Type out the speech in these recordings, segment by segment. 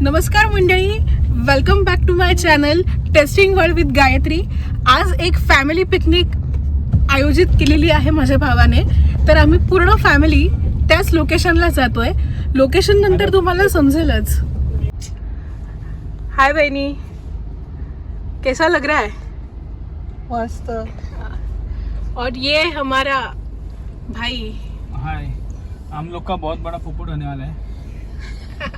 नमस्कार मंडळी. Welcome back to my channel testing world with Gayatri आज एक फॅमिली पिकनिक आयोजित केलेली आहे माझ्या भावाने. तर आम्ही पूर्ण फॅमिली त्याच लोकेशनला जातोय. लोकेशन नंतर तुम्हाला समजेलच. हाय बहनी कैसा लग रहा है? मस्त. और ये हमारा भाई. हाय हम लोग का बहुत बड़ा पुपुट होने वाला है।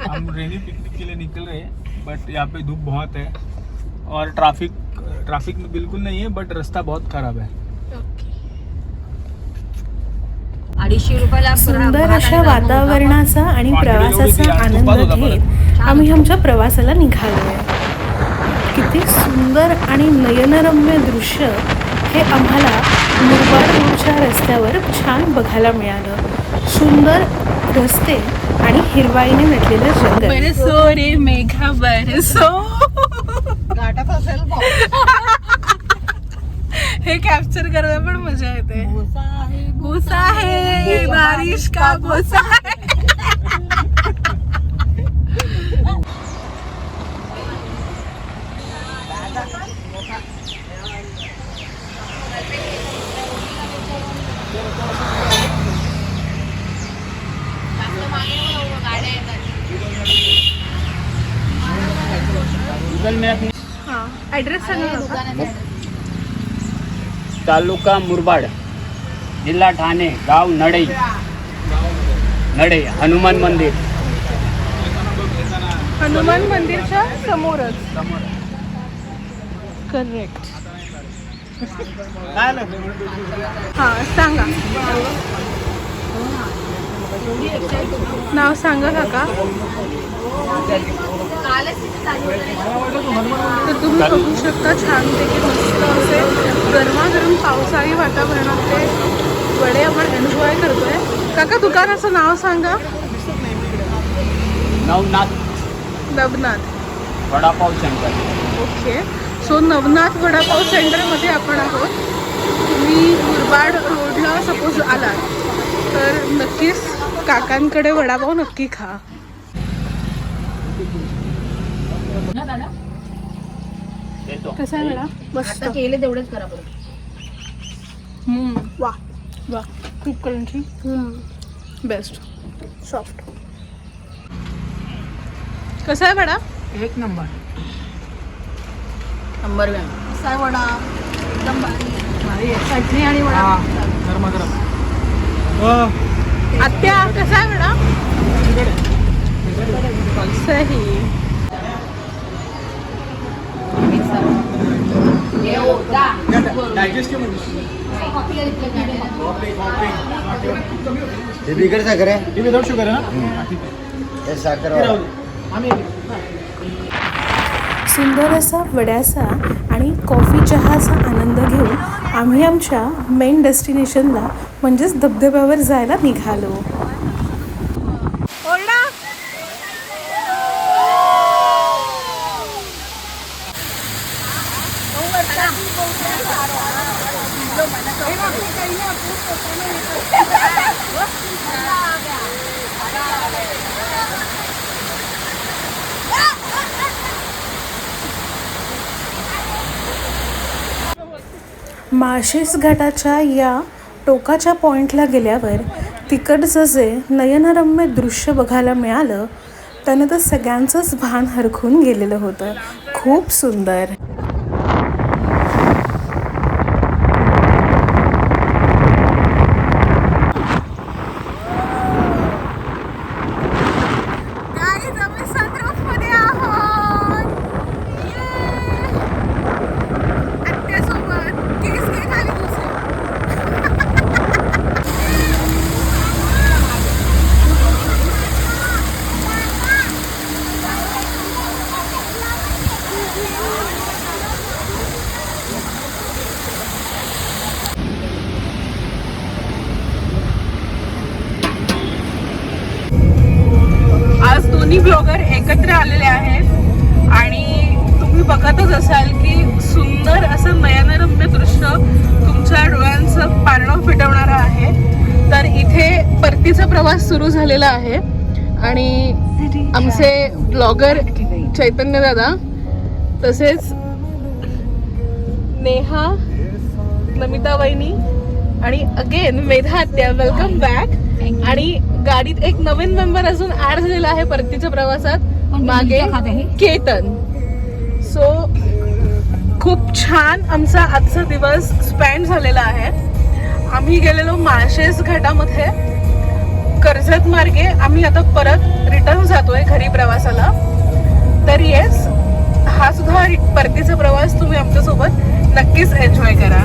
हम रेनी पिकनिक के लिए निकल रहे हैं बट यहाँ पे धूप बहुत है। और ट्रैफिक ट्रैफिक में बिल्कुल नहीं है बट रास्ता बहुत खराब है। सुंदर अशा वातावरणाचा आणि प्रवासाचा आनंद घेत आम्ही आमच्या प्रवासाला निघालोय. किती सुंदर आणि नयनरम्य दृश्य हे आम्हाला मुरबाड रोडच्या रस्त्यावर छान बघायला मिळालं. सुंदर रस्ते आणि हिरवाईने नटलेलं जंगल. बरसो रे मेघा बरसो घाटात असेल हे कॅप्चर करायला पण मजा येते. भूसा है बारिश का भूसा है सांगा. तालुका मुरबाड जिल्हा ठाणे गाव नडई. नडई हनुमान मंदिर. हनुमान मंदिरच्या समोरच. करेक्ट हा सांगा. नाव सांगा काका. तर तुम्ही बघू शकता छानपैकी मस्त असे गरमागरम पावसाळी वातावरणातले वडे आपण एन्जॉय करतोय. काका दुकानाचं नाव सांगा. Navnath. Navnath. Vada pav centre okay. So Navnath vada pav सेंटरमध्ये आपण आहोत. तुम्ही मुरबाड रोडला सपोज आलात. तर नक्कीच काकांकडे वडापाव नक्की खा. कसा आहे वडा? मस्त. केले तेवढेच करा बरं. हम्म, वा. वा खूप क्रंची बेस्ट सॉफ्ट कसा आहे वडा? एक नंबर. ग्रॅम कसा आहे वडा? एकदम भारी. चटणी आणि वडा. गरम गरम आत्या कसा आहे वडा सही. ते बिगर साखर आहे. हे विदाउट शुगर आहे ना? हे साखर. आम्ही सुंदर असा वड्याचा आणि कॉफी चहाचा आनंद घेऊन आम्ही आमच्या मेन डेस्टिनेशनला म्हणजेच धबधब्यावर जायला निघालो. माळशेस घाटाच्या या टोकाच्या पॉईंटला गेल्यावर तिकडचं जे नयनरम्य दृश्य बघायला मिळालं त्यानं तर सगळ्यांचंच भान हरखून गेलेलं होतं. खूप सुंदर. दोन्ही ब्लॉगर एकत्र आलेले आहेत. आणि तुम्ही बघतच असाल की सुंदर असं नयनरम्य दृश्य तुमच्या डोळ्यांचं पारणं फिटवणारं आहे. तर इथे परतीचा प्रवास सुरू झालेला आहे. आणि आमचे ब्लॉगर चैतन्य दादा तसेच नेहा नमिता वहिनी आणि अगेन मेधात्या वेलकम बॅक आणि गाडीत एक नवीन मेंबर अजून ऍड झालेला आहे परतीच्या प्रवासात. मागे केतन. सो खूप छान आमचा आजचा दिवस स्पेंड झालेला आहे. आम्ही गेलेलो माळशेज घाटामध्ये. कर्जत मार्गे आम्ही आता परत रिटर्न जातोय घरी प्रवासाला. तर येस हा सुद्धा परतीचा प्रवास तुम्ही आमच्यासोबत नक्कीच एन्जॉय करा.